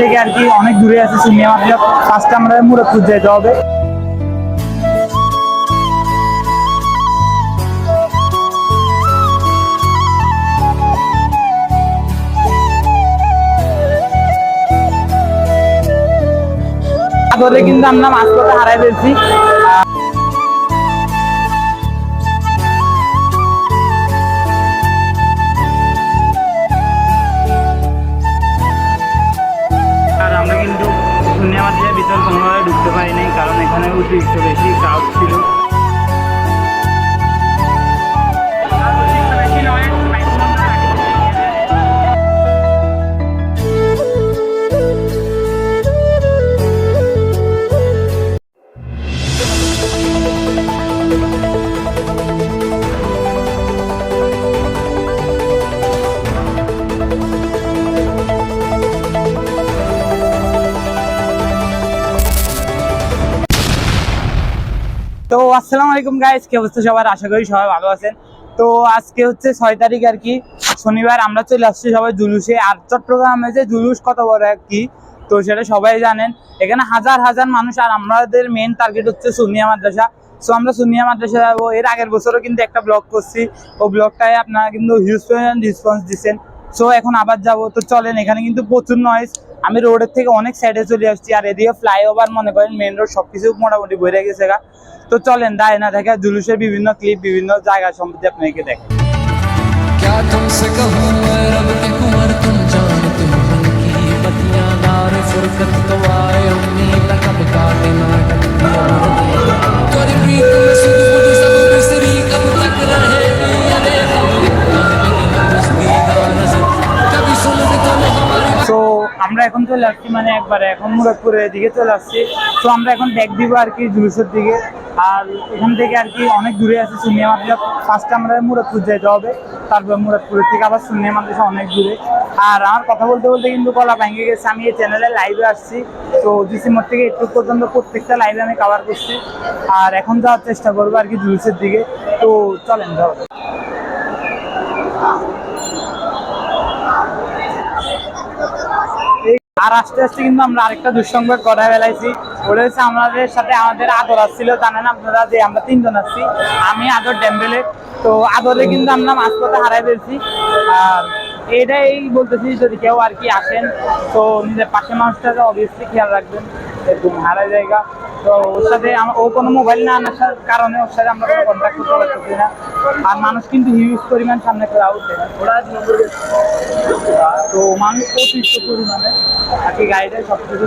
থেকে আর কি অনেক দূরে আছে সিনিয়া মাদ্রাসা ফার্স্টে আমরা মুরাদপুর যেতে হবে। কিন্তু আমরা মাঝপথে হারাই ফেলছি। সিনেমা মাদ্রাসার ভিতর কোনোভাবে ঢুকতে পারিনি কারণ এখানে অতিরিক্ত বেশি ক্রাউড ছিল। আসসালামু আলাইকুম গাইস কি অবস্থা সবার? আশা করি সবাই ভালো আছেন। তো আজকে হচ্ছে ছয় তারিখ আর কি। শনিবার আমরা চলে আসছি সবাই জুলুসে। আর চট্টগ্রামে যে জুলুস কত বড় আর কি, তো সেটা সবাই জানেন। এখানে হাজার হাজার মানুষ, আর আমাদের মেন টার্গেট হচ্ছে সুনিয়া মাদ্রাসা। সো আমরা সুনিয়া মাদ্রাসা যাব। এর আগের বছরও কিন্তু একটা ব্লগ করছি। ও ব্লগটায় আপনারা কিন্তু হিউজ রেসপন্স দিচ্ছেন সো এখন আবার যাব তো চলেন এখানে কিন্তু প্রচুর নয়েজ আমি রোডের থেকে অনেক সাইডে চলে আসছি আর এদিকে ফ্লাইওভার মনে করেন মেন রোড সবকিছু মোটামুটি ভরে গেছে গা তো চলেন দায় না দেখে জুলুসের বিভিন্ন ক্লিপ বিভিন্ন জায়গা সম্পর্কে আপনাকে দেখেন क्या तुमसे कहूँ मैं रब के कुंवर तुम जानते हो मन की बतियां नार फुरकत চলে আসছি মানে একবারে এখন মুরাদপুরের দিকে চলে আসছি। তো আমরা এখন ব্যাগ দিব আর কি জুলুসের দিকে। আর এখান থেকে আর কি অনেক দূরে আছে সুনিয়া মাদ্রাসা ফার্স্টে আমরা মুরাদপুর যেতে হবে, তারপর মুরাদপুরের থেকে আবার সুনিয়া মাদ্রাসা অনেক দূরে। আর আমার কথা বলতে বলতে কিন্তু গলা ভেঙে গেছে, আমি এই চ্যানেলে লাইভে আসছি। তো ডিসি মোড় থেকে একটু পর্যন্ত প্রত্যেকটা লাইভে আমি কভার করছি। আর এখন যাওয়ার চেষ্টা করব আর কি জুলুসের দিকে। তো চলেন যাও এই- আর আস্তে আস্তে কিন্তু আমরা আরেকটা দুঃসংবাদ করা ফেলাইছি। ওটা হচ্ছে আমাদের সাথে আমাদের আদর আসছিল, জানেন আপনারা যে আমরা তিনজন আসছি আমি, আদর, ডেম্বেলে। তো আদরে কিন্তু আমরা মাঝপথে হারাই ফেলছি। আর এটাই বলতেছি, যদি কেউ আর কি আসেন, তো নিজের পাশে মানুষটাকে অবভিয়াসলি খেয়াল রাখবেন এরকম হারাই জায়গা। তো ওর সাথে ও কোনো মোবাইল না আনার কারণে ওর সাথে আমরা কোনো কন্ট্যাক্ট করতে পারতেছি না। আর মানুষ কিন্তু হিউজ পরিমাণ সামনে ক্রাউড তো মানুষ অতিরিক্ত পরিমাণে আর কি গাড়িটা সব কিছু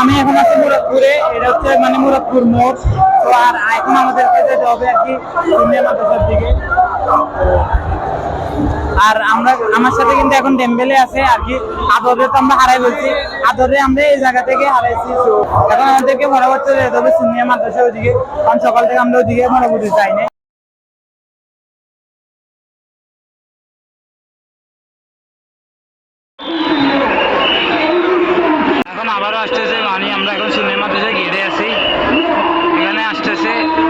আমি এখন মুরাদপুর মোড় তো আর এখন আমাদেরকে যেতে হবে আর কি সিনিয়র মাদ্রাসার দিকে। আর আমরা, আমার সাথে কিন্তু এখন ডেম্বেলে আছে আর কি। আদরে তো আমরা হারাই বলছি। আদরে আমরা এই জায়গা থেকে হারাইছি, তো এখন আমাদেরকে বরাবর চলে যেতে হবে সিনিয়র মাদ্রাসা ওইদিকে কারণ সকাল থেকে আমরা ওইদিকে মোটামুটি যাই না। এখন আবারও আসতেছে মানে আমরা এখন সিনেমা দেশে ঘিরে আছি। এখানে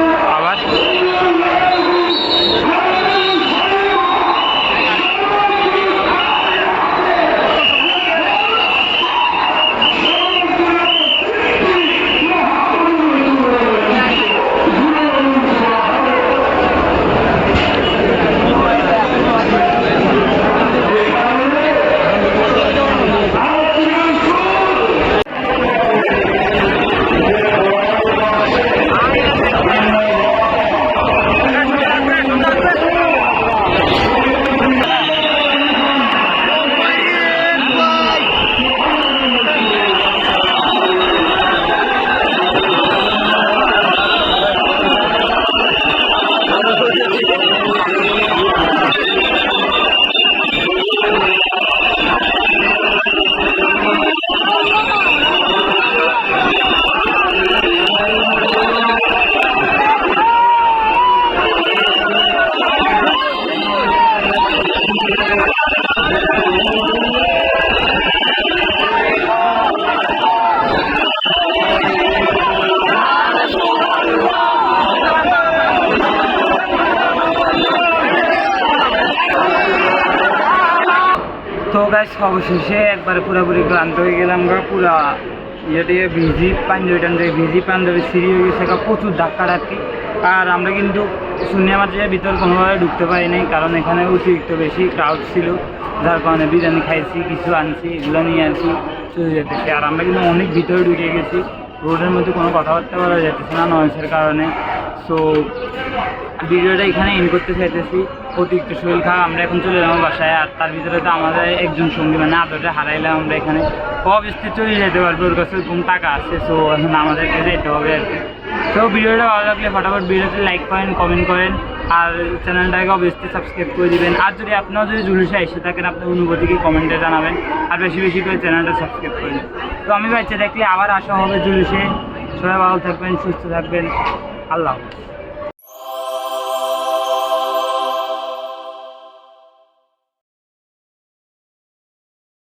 অবশেষে একবারে পুরোপুরি ক্লান্ত হয়ে গেলাম গা পুরা ইয়ে দিয়ে ভিজি পাঞ্জাবি টাঞ্জাবি ভিজি পাঞ্জাবি সিঁড়ি হয়ে গেছে গা, প্রচুর ধাক্কা ডাক্কি আর আমরা কিন্তু শূন্য মাত্রার ভিতর কোনোভাবে ঢুকতে পারি নাই কারণ এখানে অতিরিক্ত বেশি ক্রাউড ছিল যার কারণে বিরিয়ানি খাইছি কিছু আনছি এগুলো নিয়ে আনছি চলে যেতেছি। আর আমরা কিন্তু অনেক ভিতরে ঢুকে গেছি রোডের মধ্যে কোনো কথাবার্তা বলা যেতেছে না নয়েসের কারণে। সো ভিডিওটা এখানে এন্ড করতে চাইতেছি। অতিরিক্ত শরীর খাওয়া আমরা এখন চলে যাব বাসায়, আর তার ভিতরে তো আমাদের একজন সঙ্গী মানে আদরটা হারাইলাম আমরা এখানে অবস্থে চলে যেতে পারব, ওর কাছে কোন টাকা আছে সো এখন আমাদেরকে যেতে হবে আর কি। তো ভিডিওটা ভালো লাগলে ফটাফট ভিডিওতে লাইক করেন কমেন্ট করেন, আর চ্যানেলটাকে অবশ্যই সাবস্ক্রাইব করে দিবেন। আর যদি আপনারা যদি জুলুসে এসে থাকেন, আপনার অনুভূতিকে কমেন্টে জানাবেন, আর বেশি বেশি করে চ্যানেলটা সাবস্ক্রাইব করে দিন তো আমি বাচ্চা দেখলে আবার আসা হবে জুলুসে। সবাই ভালো থাকবেন, সুস্থ থাকবেন। আল্লাহ